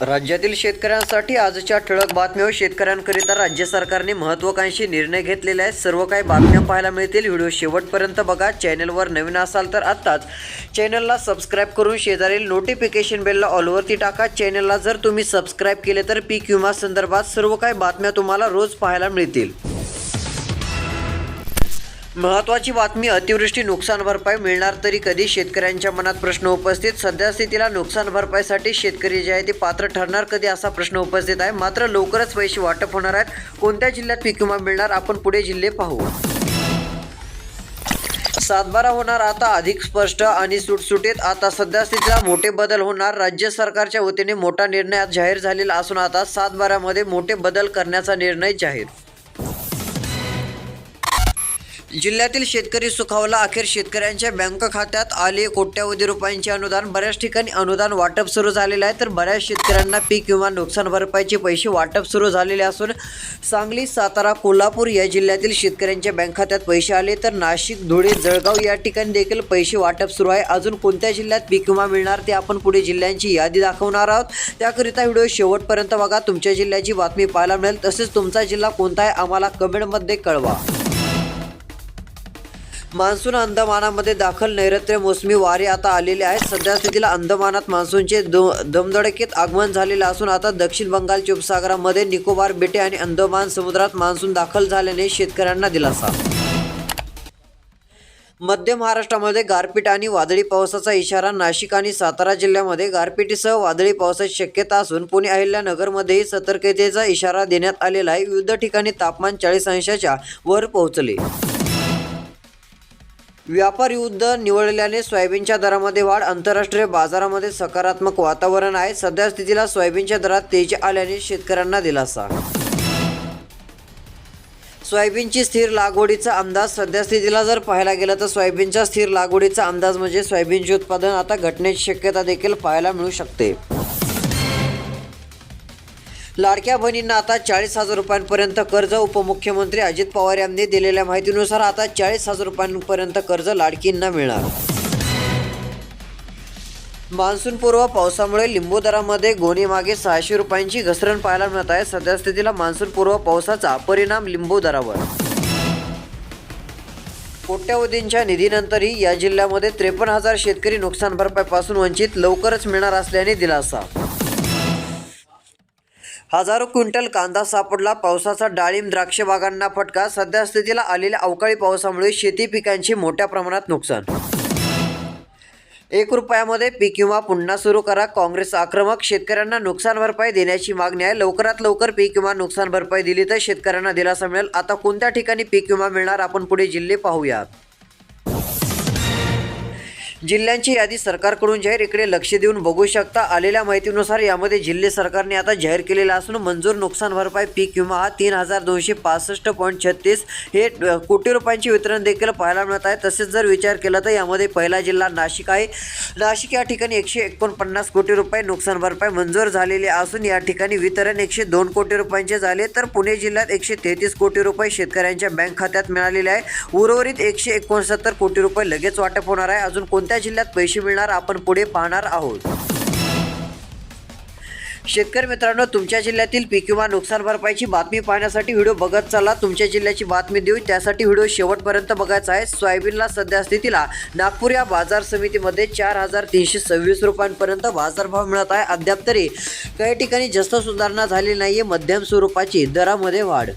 राज्यातील शेतकऱ्यांसाठी आजच्या ठळक बातम्या शेतकऱ्यांकरिता राज्य सरकारने महत्त्वाकांक्षी निर्णय घेतलेले आहेत. सर्व काही बातम्या पाहायला मिळतील. व्हिडिओ शेवटपर्यंत बघा. चॅनलवर नवीन असाल तर आत्ताच चॅनलला सबस्क्राईब करून शेजारील नोटिफिकेशन बेलला ऑलवरती टाका. चॅनलला जर तुम्ही सबस्क्राईब केले तर पीक विमा संदर्भात सर्व काही बातम्या तुम्हाला रोज पाहायला मिळतील. महत्वाची बातमी अतिवृष्टी नुकसान भरपाई मिळणार तरी कधी? शेतकऱ्यांच्या मनात प्रश्न उपस्थित. सध्या स्थितीला नुकसान भरपाईसाठी शेतकरी जे आहे ते पात्र ठरणार कधी असा प्रश्न उपस्थित आहे. मात्र लवकरच पैसे वाटप होणार आहेत. कोणत्या जिल्ह्यात पीक विमा मिळणार? आपण पुढे जिल्हे पाहू. सातबारा होणार आता अधिक स्पष्ट आणि सुटसुटीत. आता सध्या स्थितीला मोठे बदल होणार. राज्य सरकारच्या वतीने मोठा निर्णय जाहीर झालेला असून आता सातबारामध्ये मोठे बदल करण्याचा निर्णय जाहीर जिल्ह्यातील शेतकरी सुखावला. अखेर शेतकऱ्यांच्या बँक खात्यात आले कोट्यावधी रुपयांचे अनुदान. बऱ्याच ठिकाणी अनुदान वाटप सुरू झालेलं आहे. तर बऱ्याच शेतकऱ्यांना पीक विमा नुकसान भरपाईचे पैसे वाटप सुरू झालेले असून सांगली सातारा कोल्हापूर या जिल्ह्यातील शेतकऱ्यांच्या बँक खात्यात पैसे आले. तर नाशिक धुळे जळगाव या ठिकाणी देखील पैसे वाटप सुरू आहे. अजून कोणत्या जिल्ह्यात पीक विमा मिळणार ते आपण पुढे जिल्ह्यांची यादी दाखवणार आहोत. त्याकरिता व्हिडिओ शेवटपर्यंत बघा. तुमच्या जिल्ह्याची बातमी पाहायला मिळेल. तसेच तुमचा जिल्हा कोणता आहे आम्हाला कमेंटमध्ये कळवा. मान्सून अंदमानामध्ये दाखल नैऋत्य मोसमी वारे आता आलेले आहेत. सध्या स्थितीला अंदमानात मान्सूनचे दो दमधडकेत आगमन झालेले असून आता दक्षिण बंगालच्या उपसागरामध्ये निकोबार बेटे आणि अंदमान समुद्रात मान्सून दाखल झाल्याने शेतकऱ्यांना दिलासा. मध्य महाराष्ट्रामध्ये गारपीट आणि वादळी पावसाचा इशारा नाशिक आणि सातारा जिल्ह्यामध्ये गारपिटीसह वादळी पावसाची शक्यता असून पुणे अहिल्यानगरमध्येही सतर्कतेचा इशारा देण्यात आलेला आहे. विविध ठिकाणी तापमान चाळीस अंशाच्या वर पोहोचले. व्यापार युद्ध निवडल्याने सोयाबीनच्या दरामध्ये वाढ. आंतरराष्ट्रीय बाजारामध्ये सकारात्मक वातावरण आहे. सध्या स्थितीला सोयाबीनच्या दरात तेजी आल्याने शेतकऱ्यांना दिलासा. सोयाबीनची स्थिर लागवडीचा अंदाज सध्या स्थितीला जर पाहायला गेलं तर सोयाबीनच्या स्थिर लागवडीचा अंदाज म्हणजे सोयाबीनचे उत्पादन आता घटण्याची शक्यता देखील पाहायला मिळू शकते. लाडक्या बहिणींना आता चाळीस हजार रुपयांपर्यंत कर्ज उपमुख्यमंत्री अजित पवार यांनी दिलेल्या माहितीनुसार आता चाळीस हजार रुपयांपर्यंत कर्ज लाडकींना मिळणार. मान्सूनपूर्व पावसामुळे लिंबू दरामध्ये गोणीमागे सहाशे रुपयांची घसरण पाहायला मिळत आहे. सद्यस्थितीला मान्सूनपूर्व पावसाचा परिणाम लिंबू दरावर. कोट्यावधींच्या निधीनंतरही या जिल्ह्यामध्ये त्रेपन्न हजार शेतकरी नुकसान भरपाईपासून वंचित लवकरच मिळणार असल्याने दिलासा. हजारो क्विंटल कांदा सापडला. पावसाचा डाळिंब द्राक्ष बागांना फटका. सध्या स्थितीला आलेल्या अवकाळी पावसामुळे शेती पिकांचे मोठ्या प्रमाणात नुकसान. एक रुपयामध्ये पीक विमा पुन्हा सुरू करा. काँग्रेस आक्रमक. शेतकऱ्यांना नुकसान भरपाई देण्याची मागणी आहे. लवकरात लवकर पीक विमा नुकसान भरपाई दिली तर शेतकऱ्यांना दिलासा मिळेल. आता कोणत्या ठिकाणी पीक विमा मिळणार? आपण पुढे जिल्हे पाहूयात. जिल्ह्यांची यादी सरकारकडून जाहीर. इकडे लक्ष देऊन बघू शकता आलेल्या माहितीनुसार यामध्ये जिल्हे सरकारने आता जाहीर केलेला असून मंजूर नुकसान भरपाई पीक विमा हा तीन हजार दोनशे पासष्ट पॉईंट छत्तीस हे कोटी रुपयांचे वितरण देखील पाहायला मिळत आहे. तसेच जर विचार केला तर यामध्ये पहिला जिल्हा नाशिक आहे. नाशिक या ठिकाणी एकशे एकोणपन्नास कोटी रुपये नुकसान भरपाई मंजूर झालेली असून या ठिकाणी वितरण एकशे दोन कोटी रुपयांचे झाले. तर पुणे जिल्ह्यात एकशे तेहतीस कोटी रुपये शेतकऱ्यांच्या बँक खात्यात मिळालेले आहे. उर्वरित एकशे एकोणसत्तर कोटी रुपये लगेच वाटप होणार आहे. अजून कोणत्या जिल्ह्यात पैसे मिळणार आपण पुढे पाहणार आहोत. शेतकरी मित्रांनो तुमच्या जिल्ह्यातील पीक विमा नुकसान भरपाईची बातमी पाहण्यासाठी व्हिडिओ बघत चला तुमच्या जिल्ह्याची बातमी देऊ त्यासाठी व्हिडिओ शेवटपर्यंत बघायचा आहे. सोयाबीनला सध्या स्थितीला नागपूर या बाजार समितीमध्ये चार हजार तीनशे सव्वीस रुपयांपर्यंत बाजारभाव मिळत आहे. अद्याप तरी काही ठिकाणी जास्त सुधारणा झाली नाही आहे मध्यम स्वरूपाची दरामध्ये वाढ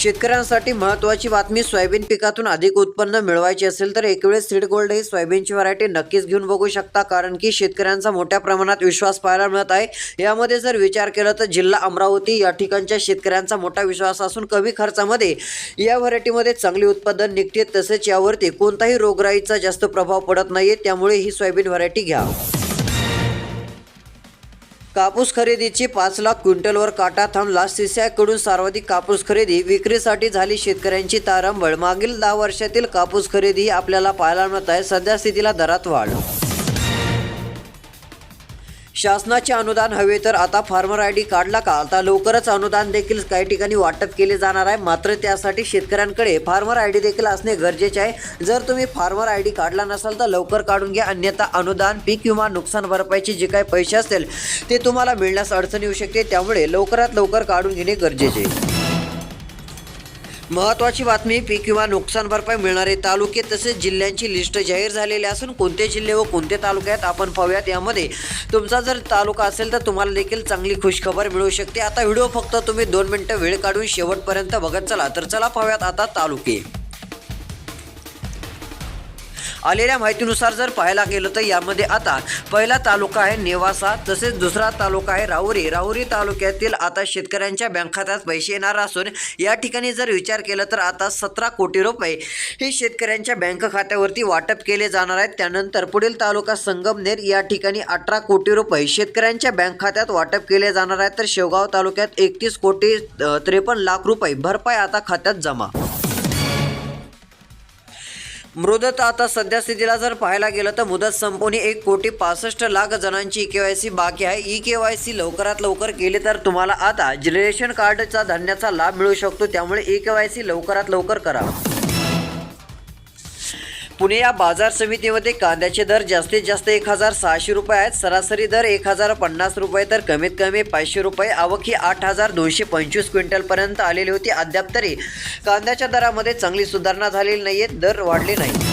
शेतकऱ्यांसाठी महत्त्वाची बातमी सोयाबीन पिकातून अधिक उत्पन्न मिळवायचे असेल तर एक वेळेस सीड गोल्ड ही सोयाबीनची व्हरायटी नक्कीच घेऊन बघू शकता कारण की शेतकऱ्यांचा मोठ्या प्रमाणात विश्वास पाहायला मिळत आहे. यामध्ये जर विचार केला तर जिल्हा अमरावती या ठिकाणच्या शेतकऱ्यांचा मोठा विश्वास असून कमी खर्चामध्ये या व्हरायटीमध्ये चांगले उत्पादन निघते तसेच यावरती कोणताही रोगराईचा जास्त प्रभाव पडत नाही त्यामुळे ही सोयाबीन व्हरायटी घ्या. कापूस खरेदीची पाच लाख क्विंटलवर काटा थांबला. सिस्याकडून सर्वाधिक कापूस खरेदी विक्रीसाठी झाली. शेतकऱ्यांची तारंबळ. मागील दहा वर्षातील कापूस खरेदी आपल्याला पाहायला मिळत आहे. सध्या स्थितीला दरात वाढ शासनाचे अनुदान हवे तर आता फार्मर आय डी काढला का आता लवकरच अनुदान देखील काही ठिकाणी वाटप केले जाणार आहे. मात्र त्यासाठी शेतकऱ्यांकडे फार्मर आय डी देखील असणे गरजेचे आहे. जर तुम्ही फार्मर आय डी काढला नसाल तर लवकर काढून घ्या. अन्यथा अनुदान पीक विमा नुकसान भरपाईचे जे काही पैसे असतील ते तुम्हाला मिळण्यास अडचण येऊ शकते. त्यामुळे लवकरात लवकर काढून घेणे गरजेचे आहे. महत्वाची बातमी पीक विमा नुकसान भरपाई मिळणारे तालुके तसेच जिल्ह्यांची लिस्ट जाहीर झालेली असून कोणते जिल्हे व कोणते तालुके आहेत आपण पाहूयात यामध्ये. तुमचा जर तालुका असेल तर तुम्हाला देखील चांगली खुशखबर मिळू शकते. आता व्हिडिओ फक्त तुम्ही दोन मिनटं वेळ काढून शेवटपर्यंत बघत चला. तर चला पाहूयात आता तालुके. आलेल्या माहितीनुसार जर पाहायला गेलं तर यामध्ये आता पहिला तालुका आहे नेवासा तसेच दुसरा तालुका आहे राहुरी. राहुरी तालुक्यातील आता शेतकऱ्यांच्या बँक खात्यात पैसे येणार असून या ठिकाणी जर विचार केला तर आता सतरा कोटी रुपये हे शेतकऱ्यांच्या बँक खात्यावरती वाटप केले जाणार आहेत. त्यानंतर पुढील तालुका संगमनेर या ठिकाणी अठरा कोटी रुपये शेतकऱ्यांच्या बँक खात्यात वाटप केले जाणार आहेत. तर शेवगाव तालुक्यात एकतीस कोटी त्रेपन्न लाख रुपये भरपाई आता खात्यात जमा. मृदत आता सध्या स्थितीला जर पाहायला गेलं तर मुदत संपवणे एक कोटी पासष्ट लाख जणांची ई के वाय सी बाकी आहे. ई के वाय सी लवकरात लवकर केली तर तुम्हाला आता रेशन कार्डचा धान्याचा लाभ मिळू शकतो. त्यामुळे ई के वाय सी लवकरात लवकर करा. पुणे या बाजार समितीमध्ये कांद्याचे दर जास्तीत जास्त एक हजार सहाशे रुपये आहेत. सरासरी दर एक हजार पन्नास रुपये तर कमीत कमी पाचशे रुपये. आवक ही आठ हजार दोनशे पंचवीस क्विंटलपर्यंत आलेली होती. अद्याप तरी कांद्याच्या दरामध्ये चांगली सुधारणा झालेली नाही आहे दर वाढले नाही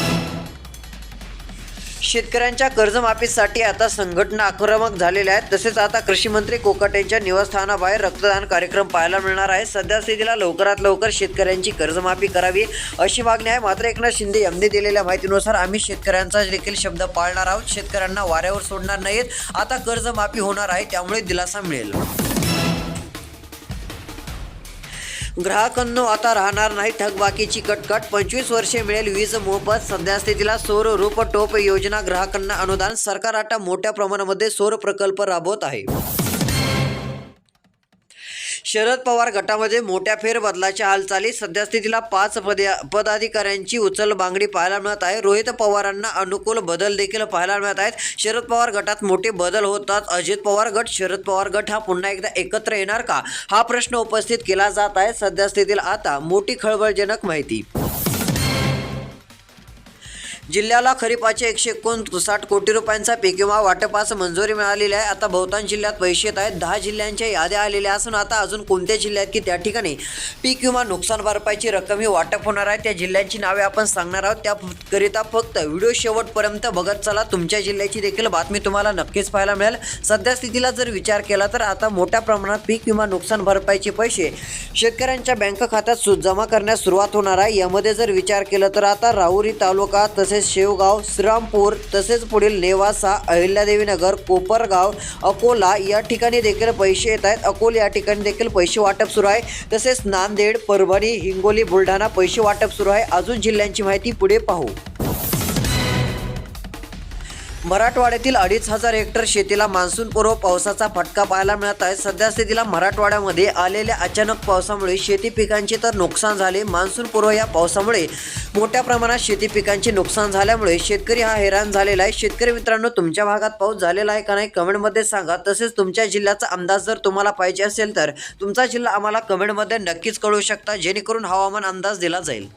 शेतकऱ्यांच्या कर्जमाफीसाठी आता संघटना आक्रमक झालेल्या आहेत. तसेच आता कृषी मंत्री कोकट यांच्या निवासस्थानाबाहेर रक्तदान कार्यक्रम पाहायला मिळणार आहे. सध्या स्थितीला लवकरात लवकर शेतकऱ्यांची कर्जमाफी करावी अशी मागणी आहे. मात्र एकनाथ शिंदे यांनी दिलेल्या माहितीनुसार आम्ही शेतकऱ्यांचा देखील शब्द पाळणार आहोत. शेतकऱ्यांना वाऱ्यावर सोडणार नाहीत. आता कर्जमाफी होणार आहे त्यामुळे दिलासा मिळेल. ग्राहकांनो आता राहणार नाही थकबाकीची कटकट. पंचवीस वर्षे मिळेल वीज मोफत. सध्यास्थितीला सौर रूप टोप योजना. ग्राहकांना अनुदान. सरकार आता मोठ्या प्रमाणामध्ये सौर प्रकल्प राबवत आहे. शरद पवार गटामध्ये मोठ्या फेरबदलाच्या हालचाली सध्या स्थितीला पाच पद पदाधिकाऱ्यांची उचल बांगडी पाहायला मिळत आहे. रोहित पवारांना अनुकूल बदल देखील पाहायला मिळत आहेत. शरद पवार गटात मोठे बदल होतात. अजित पवार गट शरद पवार गट हा पुन्हा एकदा एकत्र येणार का? हा प्रश्न उपस्थित केला जात आहे. सध्या स्थितीला आता मोठी खळबळजनक माहिती. जिल्ह्याला खरीपाचे एकशे एकोणसाठ कोटी रुपयांचा पीक विमा वाटपास मंजुरी मिळालेली आहे. आता बहुतांश जिल्ह्यात पैसे येत आहेत. दहा जिल्ह्यांच्या याद्या आलेल्या असून आता अजून कोणत्या जिल्ह्यात की त्या ठिकाणी पीक विमा नुकसान भरपाईची रक्कम ही वाटप होणार आहे? त्या जिल्ह्यांची नावे आपण सांगणार आहोत. त्याकरिता फक्त व्हिडिओ शेवटपर्यंत बघत चला. तुमच्या जिल्ह्याची देखील बातमी तुम्हाला नक्कीच पाहायला मिळेल. सध्या स्थितीला जर विचार केला तर आता मोठ्या प्रमाणात पीक विमा नुकसान भरपाईचे पैसे शेतकऱ्यांच्या बँक खात्यात सु जमा करण्यास सुरुवात होणार आहे. यामध्ये जर विचार केला तर आता राहुरी तालुका तसेच शेवगाव श्रीरामपूर तसेच पुढील नेवासा अहिल्यादेवीनगर कोपरगाव अकोला या ठिकाणी देखील पैसे येत आहेत. अकोला या ठिकाणी देखील पैसे वाटप सुरू आहे. तसेच नांदेड परभणी हिंगोली बुलढाणा पैसे वाटप सुरू आहे. अजून जिल्ह्यांची माहिती पुढे पाहू. मराठवाड्यातील अडीच हजार हेक्टर शेतीला मान्सूनपूर्व पावसाचा फटका पाहायला मिळत आहे. सध्या स्थितीला मराठवाड्यामध्ये आलेल्या अचानक पावसामुळे शेती पिकांचे तर नुकसान झाले. मान्सूनपूर्व या पावसामुळे मोठ्या प्रमाणात शेती पिकांचे नुकसान झाल्यामुळे शेतकरी हा हैराण झालेला आहे. शेतकरी मित्रांनो तुमच्या भागात पाऊस झालेला आहे का नाही कमेंटमध्ये सांगा. तसेच तुमच्या जिल्ह्याचा अंदाज जर तुम्हाला पाहिजे असेल तर तुमचा जिल्हा आम्हाला कमेंटमध्ये नक्कीच कळवू शकता. जेणेकरून हवामान अंदाज दिला जाईल.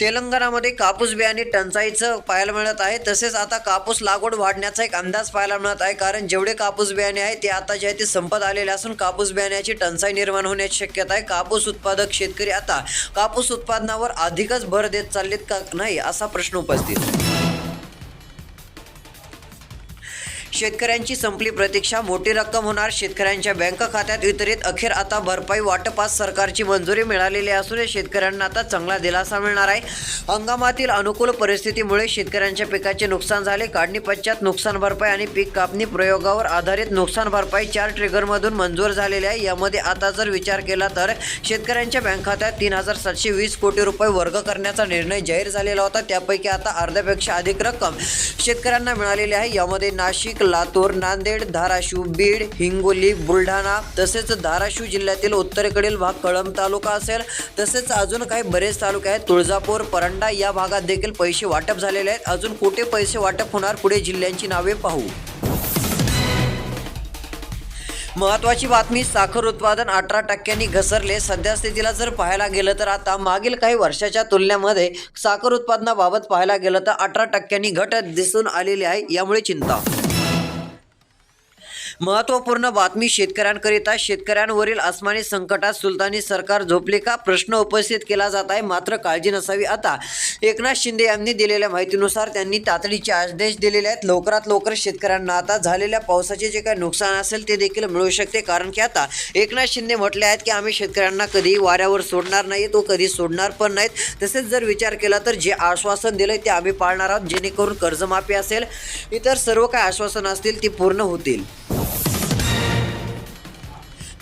तेलंगणामध्ये कापूस बियाणे टंचाईचं पाहायला मिळत आहे. तसेच आता कापूस लागवड वाढण्याचा एक अंदाज पाहायला मिळत आहे. कारण जेवढे कापूस बियाणे आहे ते आता जे आहे ते संपत आलेले असून कापूस बियाण्याची टंचाई निर्माण होण्याची शक्यता आहे. कापूस उत्पादक शेतकरी आता कापूस उत्पादनावर अधिकच भर देत चाललेत का नाही असा प्रश्न उपस्थित शेतकऱ्यांची संपली प्रतीक्षा. मोठी रक्कम होणार शेतकऱ्यांच्या बँक खात्यात. वितरित अखेर आता भरपाई वाटपास सरकारची मंजुरी मिळालेली असून शेतकऱ्यांना आता चांगला दिलासा मिळणार आहे. हंगामातील अनुकूल परिस्थितीमुळे शेतकऱ्यांच्या पिकाचे नुकसान झाले. काढणी पश्चात नुकसान भरपाई आणि पीक कापणी प्रयोगावर आधारित नुकसान भरपाई चार ट्रिगरमधून मंजूर झालेली आहे. यामध्ये आता जर विचार केला तर शेतकऱ्यांच्या बँक खात्यात तीन हजार सातशे वीस कोटी रुपये वर्ग करण्याचा निर्णय जाहीर झालेला होता. त्यापैकी आता अर्ध्यापेक्षा अधिक रक्कम शेतकऱ्यांना मिळालेली आहे. यामध्ये नाशिक लातूर नांदेड धाराशिव बीड हिंगोली बुलढाणा तसेच धाराशिव जिल्ह्यातील उत्तरेकडील भाग कळंब तालुका असेल. तसेच अजून काही बरेच तालुके आहेत. तुळजापूर परंडा या भागात देखील पैसे वाटप झालेले आहेत. अजून कुठे पैसे वाटप होणार पुढे जिल्ह्यांची नावे पाहू. महत्वाची बातमी साखर उत्पादन अठरा टक्क्यांनी घसरले. सध्या स्थितीला जर पाहायला गेलं तर आता मागील काही वर्षाच्या तुलनेमध्ये साखर उत्पादनाबाबत पाहायला गेलं तर अठरा टक्क्यांनी घट दिसून आलेली आहे. यामुळे चिंता. महत्त्वपूर्ण बातमी शेतकऱ्यांकरिता. शेतकऱ्यांवरील आसमानी संकटात सुलतानी सरकार झोपले का? प्रश्न उपस्थित केला जात आहे. मात्र काळजी नसावी. आता एकनाथ शिंदे यांनी दिलेल्या माहितीनुसार त्यांनी तातडीचे आदेश दिलेले आहेत. लवकरात लवकर शेतकऱ्यांना आता झालेल्या पावसाचे जे काही नुकसान असेल ते देखील मिळू शकते. कारण की आता एकनाथ शिंदे म्हटले आहेत की आम्ही शेतकऱ्यांना कधी वाऱ्यावर सोडणार नाही तो कधी सोडणार पण नाहीत. तसेच जर विचार केला तर जे आश्वासन दिलं ते आम्ही पाळणार आहोत. जेणेकरून कर्जमाफी असेल इतर सर्व काही आश्वासन असतील ती पूर्ण होतील.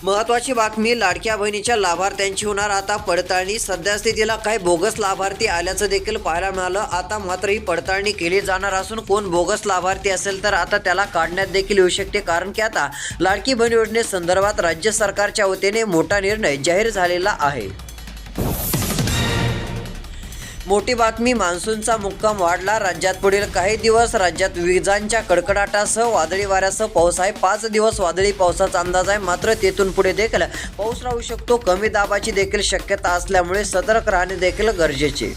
महत्वाची बातमी लाडक्या बहिणीच्या लाभार्थ्यांची होणार आता पडताळणी. सध्या स्थितीला काही बोगस लाभार्थी आल्याचं देखील पाहायला मिळालं. आता मात्र ही पडताळणी केली जाणार असून कोण बोगस लाभार्थी असेल तर आता त्याला काढण्यात देखील येऊ शकते. कारण की आता लाडकी बहीण योजनेसंदर्भात राज्य सरकारच्या वतीने मोठा निर्णय जाहीर झालेला आहे. मोठी बातमी मान्सूनचा मुक्काम वाढला. राज्यात पुढील काही दिवस राज्यात विजांच्या कडकडाटासह वादळी वाऱ्यासह पाऊस आहे. पाच दिवस वादळी पावसाचा अंदाज आहे. मात्र तेथून पुढे देखील पाऊस राहू शकतो. कमी दाबाची देखील शक्यता असल्यामुळे सतर्क राहणे देखील गरजेचे.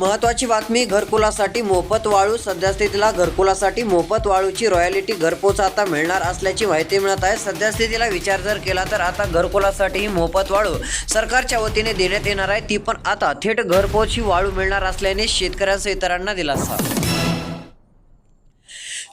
महत्वाची बातमी घरकुलासाठी मोफत वाळू. सध्यास्थितीला घरकुलासाठी मोफत वाळूची रॉयलिटी घरपोच आता मिळणार असल्याची माहिती मिळत आहे. सध्यास्थितीला विचार जर केला तर आता घरकुलासाठीही मोफत वाळू सरकारच्या वतीने देण्यात येणार आहे. ती पण आता थेट घरपोच ही वाळू मिळणार असल्याने शेतकऱ्यांसह इतरांना दिलासा.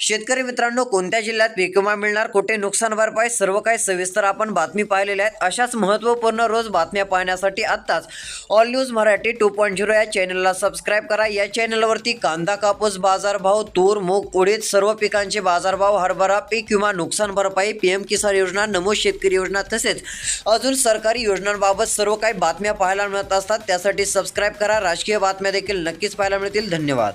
शेतकरी मित्रांनो कोणत्या जिल्ह्यात पीक विमा मिळणार कुठे नुकसान भरपाई सर्व काही सविस्तर आपण बातमी पाहिलेल्या आहेत. अशाच महत्त्वपूर्ण रोज बातम्या पाहण्यासाठी आत्ताच all news Marathi two point zero या चॅनलला सबस्क्राईब करा. या चॅनलवरती कांदा कापूस बाजारभाव तूर मूग उडीद सर्व पिकांचे बाजारभाव हरभरा पीक विमा नुकसान भरपाई पी एम किसान योजना नमो शेतकरी योजना तसेच अजून सरकारी योजनांबाबत सर्व काही बातम्या पाहायला मिळत असतात. त्यासाठी सबस्क्राईब करा. राजकीय बातम्या देखील नक्कीच पाहायला मिळतील. धन्यवाद.